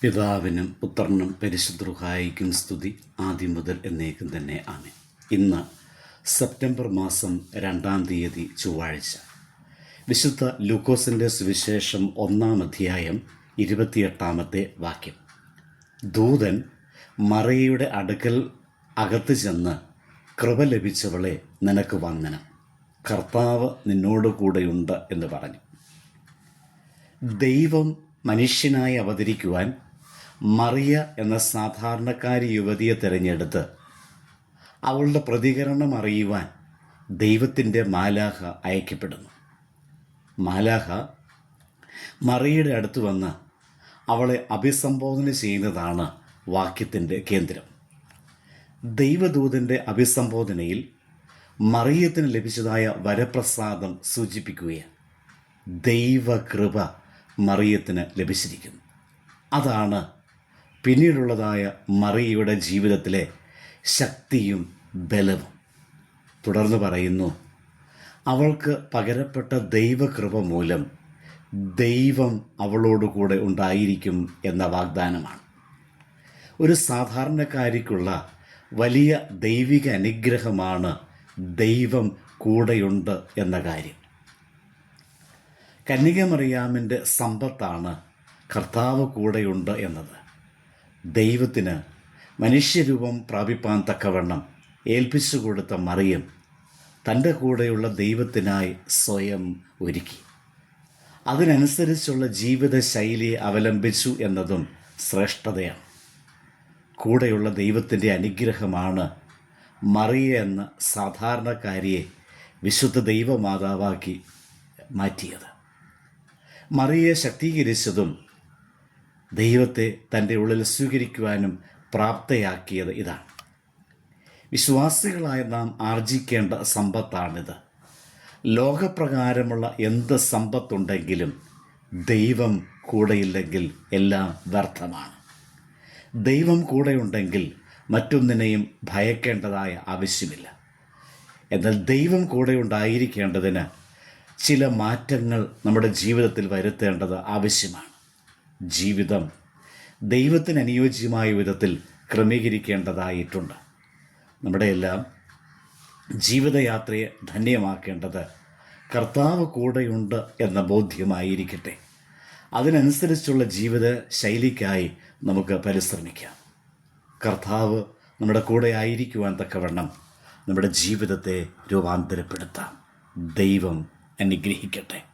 പിതാവിനും പുത്രനും പരിശുദ്ധഹായിക്കും സ്തുതി. ആദ്യം മുതൽ എന്നേക്കും തന്നെ ആമേ ഇന്ന് സെപ്റ്റംബർ മാസം രണ്ടാം തീയതി ചൊവ്വാഴ്ച. വിശുദ്ധ ലൂക്കോസിന്റെ സുവിശേഷം ഒന്നാം അധ്യായം ഇരുപത്തിയെട്ടാമത്തെ വാക്യം. ദൂതൻ മറയുടെ അടുക്കൽ അകത്ത് ചെന്ന് കൃപ ലഭിച്ചവളെ നിനക്ക് വന്ദനം. കർത്താവ് നിന്നോട് കൂടെയുണ്ട് എന്ന് പറഞ്ഞു. ദൈവം മനുഷ്യനായി അവതരിക്കുവാൻ മറിയ എന്ന സാധാരണക്കാരി യുവതിയെ തിരഞ്ഞെടുത്ത് അവളുടെ പ്രതികരണം അറിയുവാൻ ദൈവത്തിന്റെ മാലാഹ അയക്കപ്പെടുന്നു. മാലാഹ മറിയയുടെ അടുത്ത് വന്ന് അവളെ അഭിസംബോധന ചെയ്യുന്നതാണ് വാക്യത്തിന്റെ കേന്ദ്രം. ദൈവദൂതന്റെ അഭിസംബോധനയിൽ മറിയത്തിന് ലഭിച്ചതായ വരപ്രസാദം സൂചിപ്പിക്കുകയാണ്. ദൈവകൃപ മറിയത്തിന് ലഭിച്ചിരിക്കുന്നു. അതാണ് പിന്നീടുള്ളതായ മറിയയുടെ ജീവിതത്തിലെ ശക്തിയും ബലവും. തുടർന്ന് പറയുന്നു അവൾക്ക് പകരപ്പെട്ട ദൈവകൃപ മൂലം ദൈവം അവളോടുകൂടെ ഉണ്ടായിരിക്കും എന്ന വാഗ്ദാനമാണ്. ഒരു സാധാരണക്കാരിക്കുള്ള വലിയ ദൈവിക അനുഗ്രഹമാണ് ദൈവം കൂടെയുണ്ട് എന്ന കാര്യം. കന്യകമറിയാമിന്റെ സമ്പത്താണ് കർത്താവ് കൂടെയുണ്ട് എന്നത്. ദൈവത്തിന് മനുഷ്യരൂപം പ്രാപിപ്പാൻ തക്കവണ്ണം ഏൽപ്പിച്ചു കൊടുത്ത മറിയം തന്റെ കൂടെയുള്ള ദൈവത്തിനായി സ്വയം ഒരുക്കി. അതിനനുസരിച്ചുള്ള ജീവിത ശൈലിയെ അവലംബിച്ചു എന്നതും ശ്രേഷ്ഠതയാണ്. കൂടെയുള്ള ദൈവത്തിന്റെ അനുഗ്രഹമാണ് മറിയ എന്ന സാധാരണക്കാരിയെ വിശുദ്ധ ദൈവമാതാവാക്കി മാറ്റിയത്. മറിയെ ശക്തീകരിച്ചതും ദൈവത്തെ തന്റെ ഉള്ളിൽ സ്വീകരിക്കുവാനും പ്രാപ്തയാക്കിയത് ഇതാണ്. വിശ്വാസികളായ നാം ആർജിക്കേണ്ട സമ്പത്താണിത്. ലോകപ്രകാരമുള്ള എന്ത് സമ്പത്തുണ്ടെങ്കിലും ദൈവം കൂടെയില്ലെങ്കിൽ എല്ലാം വ്യർത്ഥമാണ്. ദൈവം കൂടെയുണ്ടെങ്കിൽ മറ്റൊന്നിനെയും ഭയക്കേണ്ടതായ ആവശ്യമില്ല. എന്നാൽ ദൈവം കൂടെ ഉണ്ടായിരിക്കേണ്ടതിന് ചില മാറ്റങ്ങൾ നമ്മുടെ ജീവിതത്തിൽ വരുത്തേണ്ടത് ആവശ്യമാണ്. ജീവിതം ദൈവത്തിന് അനുയോജ്യമായ വിധത്തിൽ ക്രമീകരിക്കേണ്ടതായിട്ടുണ്ട്. നമ്മുടെ എല്ലാം ജീവിതയാത്രയെ ധന്യമാക്കേണ്ടത് കർത്താവ് കൂടെയുണ്ട് എന്ന ബോധ്യമായിരിക്കട്ടെ. അതിനനുസരിച്ചുള്ള ജീവിത ശൈലിക്കായി നമുക്ക് പരിശ്രമിക്കാം. കർത്താവ് നമ്മുടെ കൂടെ ആയിരിക്കുവാൻ തക്കവണ്ണം നമ്മുടെ ജീവിതത്തെ രൂപാന്തരപ്പെടുത്താം. ദൈവം അനുഗ്രഹിക്കട്ടെ.